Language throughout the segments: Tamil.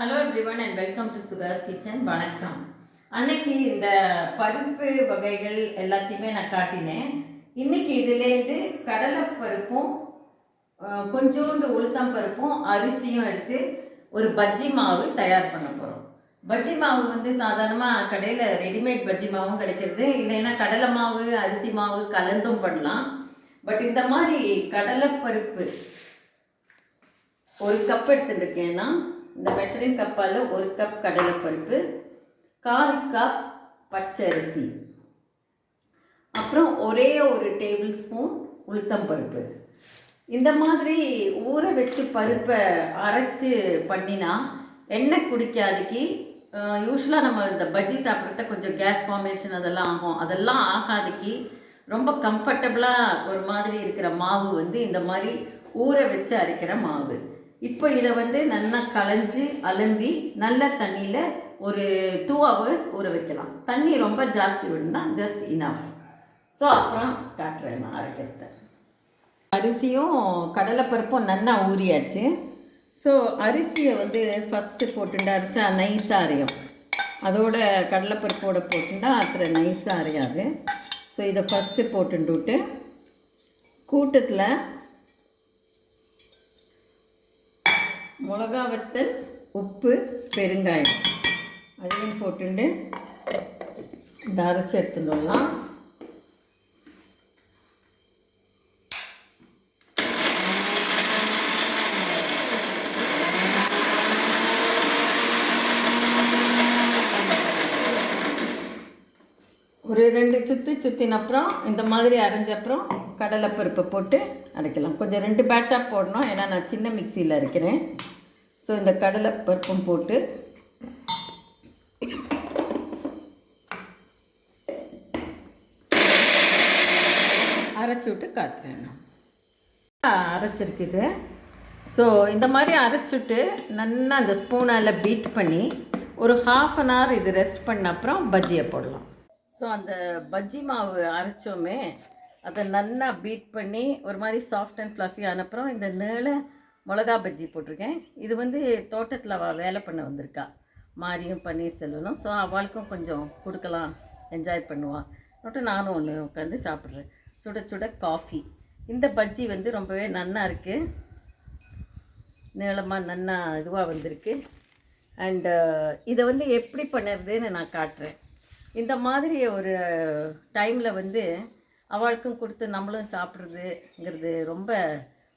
Hello everyone and welcome to Suga's kitchen வணக்கம். அன்னைக்கு இந்த பருப்பு வகைகள் எல்லாத்தையுமே நான் காட்டினேன். இன்னைக்கு இதுலேருந்து கடலைப்பருப்பும் கொஞ்சோண்டு உளுத்தம் பருப்பும் அரிசியும் எடுத்து ஒரு பஜ்ஜி மாவு தயார் பண்ண போகிறோம் பஜ்ஜி மாவு வந்து சாதாரணமாக கடையில் ரெடிமேட் பஜ்ஜி மாவும் கிடைக்கிறது. இல்லைன்னா கடலை மாவு அரிசி மாவு கலந்தும் பண்ணலாம். பட் இந்த மாதிரி கடலைப்பருப்பு ஒரு கப் எடுத்துருக்கேன்னா இந்த மெஷரிங் கப்பால் ஒரு கப் கடலைப்பருப்பு கால் கப் பச்சரிசி. அப்புறம் ஒரே ஒரு டேபிள் ஸ்பூன் உளுத்தம் பருப்பு இந்த மாதிரி ஊற வச்சு பருப்பை அரைச்சி பண்ணினா எண்ணெய் குடிக்காதுக்கு யூஸ்வலாக நம்ம இந்த பஜ்ஜி சாப்பிட்றத கொஞ்சம் கேஸ் ஃபார்மேஷன் அதெல்லாம் ஆகும். அதெல்லாம் ஆகாதுக்கு ரொம்ப கம்ஃபர்டபுளாக ஒரு மாதிரி இருக்கிற மாவு வந்து இந்த மாதிரி ஊற வச்சு அரைக்கிற மாவு. இப்போ இதை வந்து நல்லா களைஞ்சி அலம்பி நல்ல தண்ணியில் ஒரு டூ ஹவர்ஸ் ஊற வைக்கலாம். தண்ணி ரொம்ப ஜாஸ்தி விடணும்னா ஜஸ்ட் இனஃப் ஸோ அப்புறம் காட்டுறேன் நான் அரைக்கிறத. அரிசியும் கடலைப்பருப்பும் நல்லா ஊறியாச்சு. ஸோ அரிசியை வந்து ஃபஸ்ட்டு போட்டுட்டு அரைச்சா நைஸாக அரையும். அதோட கடலைப்பருப்போட போட்டுட்டா அப்புறம் நைஸாக அரையாது. ஸோ இதை ஃபஸ்ட்டு போட்டுட்டு கூட்டத்தில் மிளகா வத்தல் உப்பு பெருங்காயம். அதையும் போட்டுண்டு இந்த அரைச்சி எடுத்துடலாம் ஒரு ரெண்டு சுற்றி சுற்றின அப்புறம் இந்த மாதிரி அரைஞ்ச அப்புறம் கடலைப்பருப்பை போட்டு அரைக்கலாம். கொஞ்சம் ரெண்டு பேட்சாக போடணும். ஏன்னா நான் சின்ன மிக்சியில் அரைக்கிறேன். ஸோ இந்த கடலைப்பருப்பும் போட்டு அரைச்சி விட்டு காட்டுறேன் நான். அரைச்சிருக்குது. ஸோ இந்த மாதிரி அரைச்சிட்டு நல்லா அந்த ஸ்பூனால் பீட் பண்ணி ஒரு ஹாஃப் அன் ஹவர் இது ரெஸ்ட் பண்ண அப்புறம் பஜ்ஜியை போடலாம். ஸோ அந்த பஜ்ஜி மாவு அரைச்சோமே அதை நல்லா பீட் பண்ணி ஒரு மாதிரி சாஃப்ட் அண்ட் ஃப்ளஃபி அனுப்புகிறோம் இந்த நீள மிளகா பஜ்ஜி போட்டிருக்கேன். இது வந்து தோட்டத்தில் அவள் வேலை பண்ண வந்திருக்கா. மாரியும் பன்னீர்செல்வனும் ஸோ அவளுக்கும் கொஞ்சம் கொடுக்கலாம் என்ஜாய் பண்ணுவாள் மட்டும் நானும் ஒன்று உட்காந்து சாப்பிட்றேன். சுட சுட காஃபி இந்த பஜ்ஜி வந்து ரொம்பவே நன்னா இருக்குது நீளமாக நன்னா இதுவாக வந்திருக்கு. அண்டு இதை வந்து எப்படி பண்ணுறதுன்னு நான் காட்டுறேன். இந்த மாதிரி ஒரு டைமில் வந்து அவளுக்கும் கொடுத்து நம்மளும் சாப்பிட்றதுங்கிறது ரொம்ப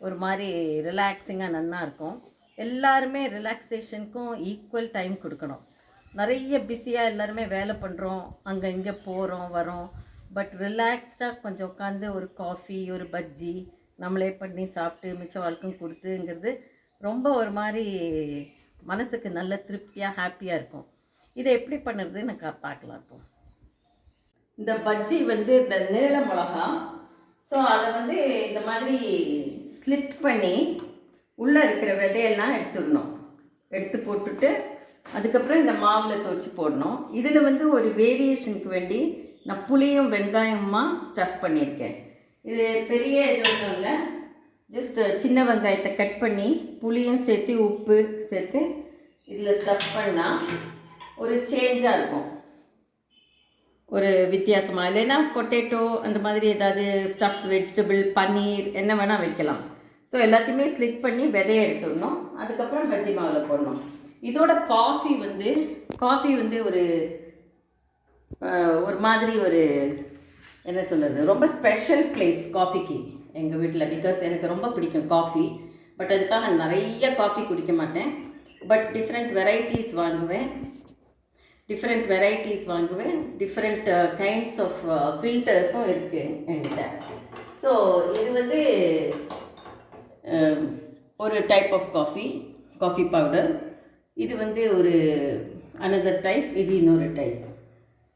ஒரு மாதிரி ரிலாக்ஸிங்காக நன்னா இருக்கும். எல்லாருமே ரிலாக்ஸேஷனுக்கும் ஈக்குவல் டைம் கொடுக்கணும். நிறைய பிஸியாக எல்லாருமே வேலை பண்ணுறோம் அங்கே இங்கே போகிறோம் வரோம். பட் ரிலாக்ஸ்டாக கொஞ்சம் உட்காந்து ஒரு காஃபி ஒரு பஜ்ஜி நம்மளே பண்ணி சாப்பிட்டு மிச்ச வாழ்க்கும் கொடுத்துங்கிறது ரொம்ப ஒரு மாதிரி மனசுக்கு நல்ல திருப்தியாக ஹாப்பியாக இருக்கும். இதை எப்படி பண்ணுறதுன்னு நான் பார்க்கலாம் இப்போ. இந்த பஜ்ஜி வந்து இந்த நீள மிளகா. ஸோ அதை வந்து இந்த மாதிரி ஸ்லிட் பண்ணி உள்ளே இருக்கிற விதையெல்லாம் எடுத்துடணும். எடுத்து போட்டுட்டு அதுக்கப்புறம் இந்த மாவில் துவச்சி போடணும். இதில் வந்து ஒரு வேரியேஷனுக்கு வேண்டி நான் புளியும் வெங்காயமாக ஸ்டஃப் பண்ணியிருக்கேன். இது பெரிய இது ஒன்றும் இல்லை. ஜஸ்ட் சின்ன வெங்காயத்தை கட் பண்ணி புளியும் சேர்த்து உப்பு சேர்த்து இதில் ஸ்டஃப் பண்ணால் ஒரு சேஞ்சாக இருக்கும். ஒரு வித்தியாசமாக இல்லைன்னா பொட்டேட்டோ அந்த மாதிரி ஏதாவது ஸ்டஃப் வெஜிடபிள் பன்னீர் என்ன வேணால் வைக்கலாம். ஸோ எல்லாத்தையுமே ஸ்லிட் பண்ணி விதைய எடுத்துடணும். அதுக்கப்புறம் பஜ்ஜி மாவில் போடணும். இதோட காஃபி வந்து காஃபி வந்து ஒரு ஒரு மாதிரி ஒரு என்ன சொல்கிறது ரொம்ப ஸ்பெஷல் பிளேஸ் காஃபிக்கு எங்கள் வீட்டில் பிகாஸ் எனக்கு ரொம்ப பிடிக்கும் காஃபி பட் அதுக்காக நிறைய காஃபி குடிக்க மாட்டேன். பட் டிஃப்ரெண்ட் வெரைட்டிஸ் வாங்குவேன். டிஃப்ரெண்ட் வெரைட்டிஸ் வாங்குவேன். டிஃப்ரெண்ட் கைண்ட்ஸ் ஆஃப் ஃபில்டர்ஸும் இருக்குது என்கிட்ட. ஸோ um, இது வந்து ஒரு type of coffee coffee powder இது வந்து ஒரு அனதர் டைப் இது இன்னொரு டைப்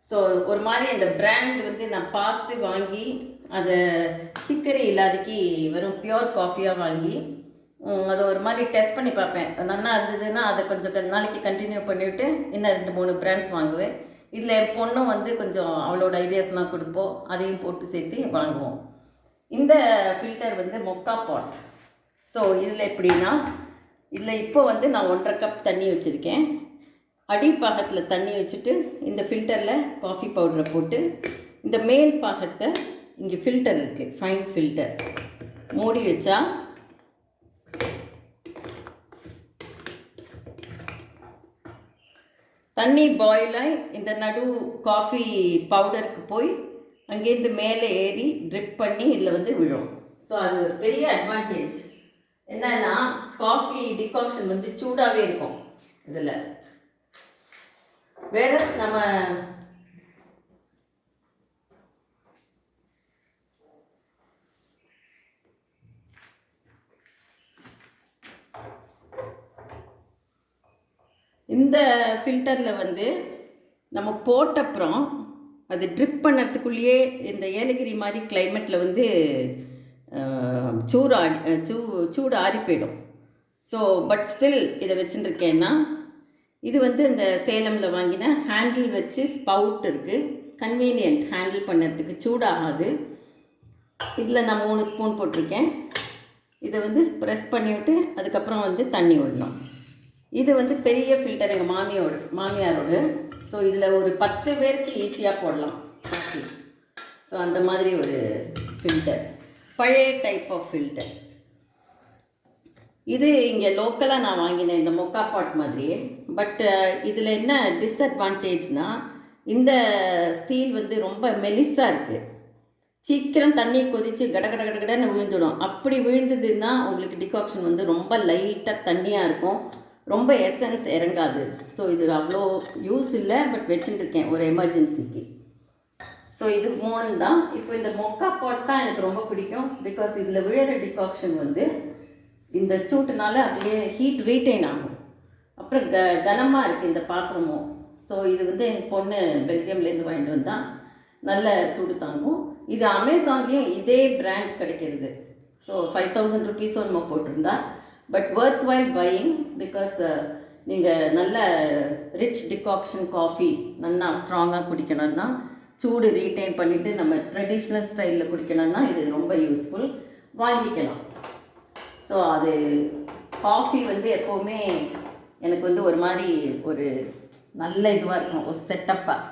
ஸோ ஒரு மாதிரி அந்த பிராண்ட் வந்து நான் பார்த்து வாங்கி அதை சிக்கரை இல்லாதக்கு வெறும் பியோர் காஃபியாக வாங்கி அதை ஒரு மாதிரி டெஸ்ட் பண்ணி பார்ப்பேன். நல்லா இருந்ததுன்னா அதை கொஞ்சம் கொஞ்ச நாளைக்கு கண்டினியூ பண்ணிவிட்டு இன்னும் ரெண்டு மூணு பிராண்ட்ஸ் வாங்குவேன். இதில் என் பொண்ணும் வந்து கொஞ்சம் அவளோட ஐடியாஸ்லாம் கொடுப்போம். அதையும் போட்டு சேர்த்து வாங்குவோம். இந்த ஃபில்டர் வந்து மொக்கா பாட் ஸோ இதில் எப்படின்னா இதில் இப்போ வந்து நான் ஒன்றரை கப் தண்ணி வச்சுருக்கேன். அடிப்பாகத்தில் தண்ணி வச்சுட்டு இந்த ஃபில்டரில் காஃபி பவுடரை போட்டு இந்த மேல் பாகத்தை இங்கே ஃபில்டர் இருக்குது ஃபைன் ஃபில்டர் மூடி வச்சா தண்ணி பாயில் ஆகி இந்த நடு காஃபி பவுடருக்கு போய் அங்கேருந்து மேலே ஏறி ட்ரிப் பண்ணி இதில் வந்து விழும். ஸோ அது ஒரு பெரிய அட்வான்டேஜ் என்னன்னா காஃபி டிகாக்ஷன் வந்து சூடாகவே இருக்கும். இதில். வேற நம்ம இந்த ஃபில்டரில் வந்து நம்ம போட்டப்புறம் அது ட்ரிப் பண்ணத்துக்குள்ளேயே இந்த ஏலகிரி மாதிரி கிளைமேட்டில் வந்து அஹ், சூடு ஆடி சூ சூடு ஆறி போயிடும். ஸோ பட் ஸ்டில் இதை வச்சுட்டுருக்கேன்னா இது வந்து இந்த சேலமில் வாங்கின ஹேண்டில் வச்சு ஸ்பவுட் இருக்குது கன்வீனியன்ட் ஹேண்டில் பண்ணுறதுக்கு சூடாகாது. இதில் நான் மூணு ஸ்பூன் போட்டிருக்கேன். இதை வந்து ப்ரெஸ் பண்ணிவிட்டு அதுக்கப்புறம் வந்து தண்ணி விடணும். இது வந்து பெரிய ஃபில்டர் எங்கள் மாமியோட மாமியாரோடு. ஸோ இதில் ஒரு பத்து பேருக்கு ஈஸியாக போடலாம். காஃபி ஸோ அந்த மாதிரி ஒரு ஃபில்டர் பழைய டைப் ஆஃப் ஃபில்டர் இது இங்கே லோக்கலாக நான் வாங்கினேன் இந்த மொக்கா பாட் மாதிரி பட் இதில் என்ன டிஸ்அட்வான்டேஜ்னால் இந்த ஸ்டீல் வந்து ரொம்ப மெலிசாக இருக்குது சீக்கிரம் தண்ணி கொதித்து கட கட கட கடன்னு விழுந்துடும். அப்படி விழுந்ததுன்னா உங்களுக்கு டிகாக்ஷன் வந்து ரொம்ப லைட்டாக தண்ணியாக இருக்கும். ரொம்ப எசன்ஸ் இறங்காது. ஸோ இது அவ்வளோ யூஸ் இல்லை பட் வச்சுட்டு இருக்கேன் ஒரு எமர்ஜென்சிக்கு ஸோ இது மூணு தான். இப்போ இந்த மொக்கா பாட் தான் எனக்கு ரொம்ப பிடிக்கும். பிகாஸ் இதில் விழுற டிகாக்ஷன் வந்து இந்த சூட்டுனால அப்படியே ஹீட் ரீட்டைன் ஆகும். அப்புறம் க கனமாக இருக்குது இந்த பாத்திரமும். ஸோ இது வந்து எங்கள் பொண்ணு பெல்ஜியம்லேருந்து வாங்கிட்டு வந்தால் நல்ல சூடு தாங்கும். இது அமேசான்லேயும் இதே பிராண்ட் கிடைக்கிறது. ஸோ ஃபைவ் தௌசண்ட் ருபீஸ் நம்ம போட்டிருந்தா. But worth while buying because நீங்கள் நல்ல ரிச் டிகாக்ஷன் காஃபி நல்லா ஸ்ட்ராங்காக குடிக்கணும்னா சூடு ரீட்டைன் பண்ணிவிட்டு நம்ம ட்ரெடிஷ்னல் ஸ்டைலில் குடிக்கணும்னா இது ரொம்ப யூஸ்ஃபுல் வாங்கிக்கலாம். ஸோ அது காஃபி வந்து எப்போவுமே எனக்கு வந்து ஒரு மாதிரி ஒரு நல்ல இதுவாக இருக்கும் ஒரு செட்டப்பாக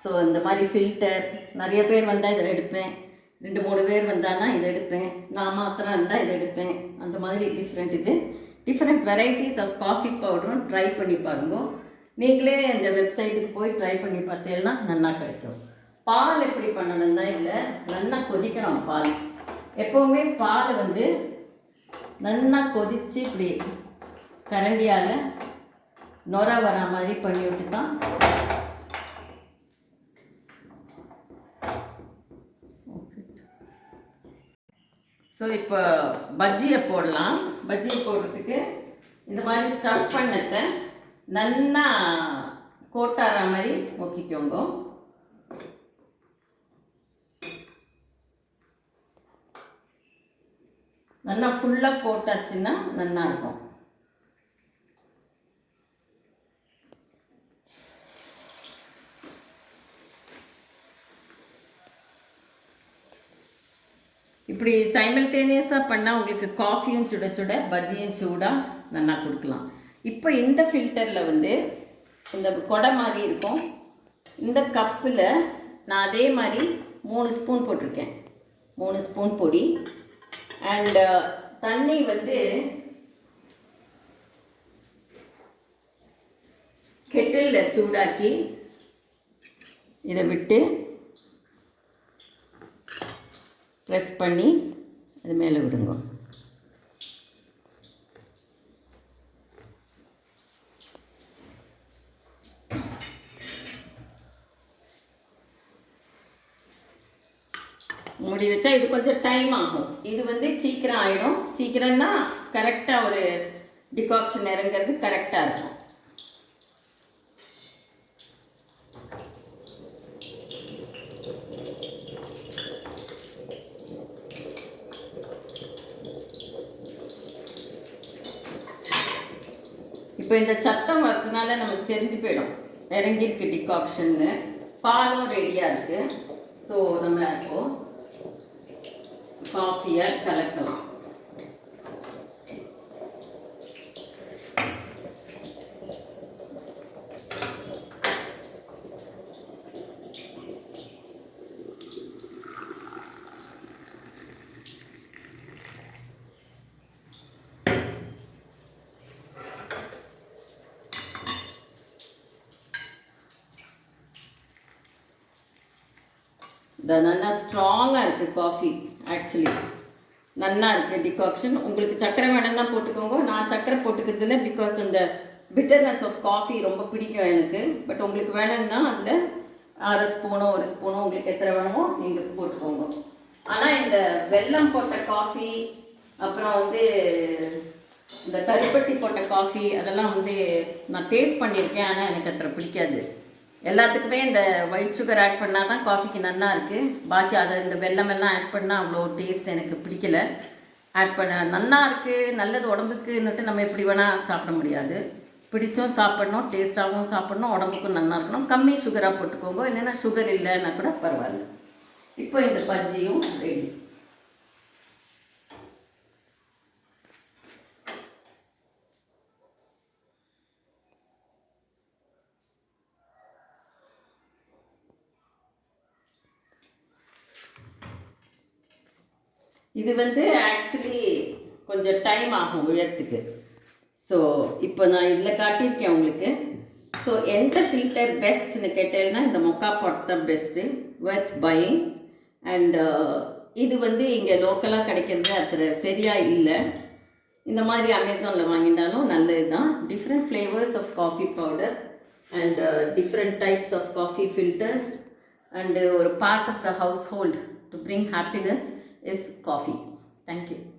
ஸோ இந்த மாதிரி ஃபில்டர் நிறைய பேர் வந்தால் இதை எடுப்பேன். ரெண்டு மூணு பேர் வந்தான்னா இதை எடுப்பேன். நான் மாத்திரம் இருந்தால் இதை எடுப்பேன். அந்த மாதிரி டிஃப்ரெண்ட் இது. டிஃப்ரெண்ட் வெரைட்டிஸ் ஆஃப் காஃபி பவுடரும் ட்ரை பண்ணி பாருங்க. நீங்களே இந்த வெப்சைட்டுக்கு போய் ட்ரை பண்ணி பார்த்தீங்கன்னா நல்லா கிடைக்கும். பால் எப்படி பண்ணணும்னா இல்லை. நல்லா கொதிக்கணும் பால். எப்போவுமே பால் வந்து நல்லா கொதித்து இப்படி கரண்டியால் நொற வரா மாதிரி பண்ணி விட்டு தான் ஸோ இப்போ பஜ்ஜியை போடலாம். பஜ்ஜியை போடுறதுக்கு இந்த மாதிரி ஸ்டஃப் பண்ணத்தை நல்லா கோட்டார மாதிரி ஓக்கிக்கோங்க நல்லா ஃபுல்லாக கோட்டாச்சுன்னா நல்லா இருக்கும். இப்படி சைமல்டேனியஸாக பண்ணால் உங்களுக்கு காஃபியும் சுட சுட பஜ்ஜியும் சூடாக நல்லா கொடுக்கலாம். இப்போ இந்த ஃபில்டரில் வந்து இந்த கொடை மாதிரி இருக்கும். இந்த கப்பில் நான் அதே மாதிரி மூணு ஸ்பூன் போட்டிருக்கேன். மூணு ஸ்பூன் பொடி. அண்டு uh, தண்ணி வந்து கெட்டிலில் சூடாக்கி இதை விட்டு ப்ரெஸ் பண்ணி அது மேலே விடுங்க. மூடி வச்சா இது கொஞ்சம் டைம் ஆகும். இது வந்து சீக்கிரம் ஆயிடும். சீக்கிரம்னா கரெக்டாக ஒரு டிகாக்ஷன் இறங்கிறது கரெக்டாக இருக்கும். இப்போ இந்த சத்தம் வரதுனால நமக்கு தெரிஞ்சு போயிடும். இறங்கியிருக்கு டிகாக்ஷன்னு பாலும் ரெடியாக இருக்குது ஸோ நம்ம இப்போது காஃபியை கலக்கலாம். இந்த நல்லா ஸ்ட்ராங்காக இருக்குது காஃபி ஆக்சுவலி நல்லா இருக்குது டிகாக்ஷன் உங்களுக்கு சக்கரை தான் போட்டுக்கோங்க. நான் சக்கரை போட்டுக்கிறதுல பிகாஸ் இந்த பிட்டர்னஸ் ஆஃப் காஃபி ரொம்ப பிடிக்கும் எனக்கு. பட் உங்களுக்கு வேணும்னா அதில் அரை ஸ்பூனோ ஒரு ஸ்பூனோ உங்களுக்கு எத்தனை வேணுமோ நீங்கள் போட்டுக்கோங்க. ஆனால் இந்த வெல்லம் போட்ட காஃபி அப்புறம் வந்து இந்த கருப்பட்டி போட்ட காஃபி அதெல்லாம் வந்து நான் டேஸ்ட் பண்ணியிருக்கேன். ஆனால் எனக்கு அத்தனை பிடிக்காது. எல்லாத்துக்குமே இந்த ஒயிட் சுகர் ஆட் பண்ணால் தான் காஃபிக்கு நல்லா இருக்குது பாக்கி அதை இந்த வெள்ளமெல்லாம் ஆட் பண்ணால் அவ்வளோ டேஸ்ட் எனக்கு பிடிக்கல. ஆட் பண்ண நல்லா இருக்குது நல்லது உடம்புக்குன்னுட்டு நம்ம எப்படி வேணால் சாப்பிட முடியாது. பிடிச்சும் சாப்பிடணும் டேஸ்ட்டாகவும் சாப்பிடணும் உடம்புக்கும் நல்லா இருக்கணும். கம்மி சுகராக போட்டுக்கோங்க. இல்லைன்னா சுகர் இல்லைன்னா கூட பரவாயில்ல. இப்போ இந்த பஜ்ஜியும் ரெடி இது வந்து ஆக்சுவலி கொஞ்சம் டைம் ஆகும் விழத்துக்கு ஸோ இப்போ நான் இதில் காட்டியிருக்கேன் உங்களுக்கு. ஸோ எந்த ஃபில்டர் பெஸ்ட்னு கேட்டேன்னா இந்த மொக்கா பாட் தான் பெஸ்ட்டு ஒர்த் பையிங் அண்டு இது வந்து இங்கே லோக்கலாக கிடைக்கிறது அத்தனை சரியாக இல்லை. இந்த மாதிரி அமேசானில் வாங்கினாலும் நல்லது தான் different flavours of coffee powder and different types of coffee filters and ஒரு part of the household to bring happiness is coffee. Thank you.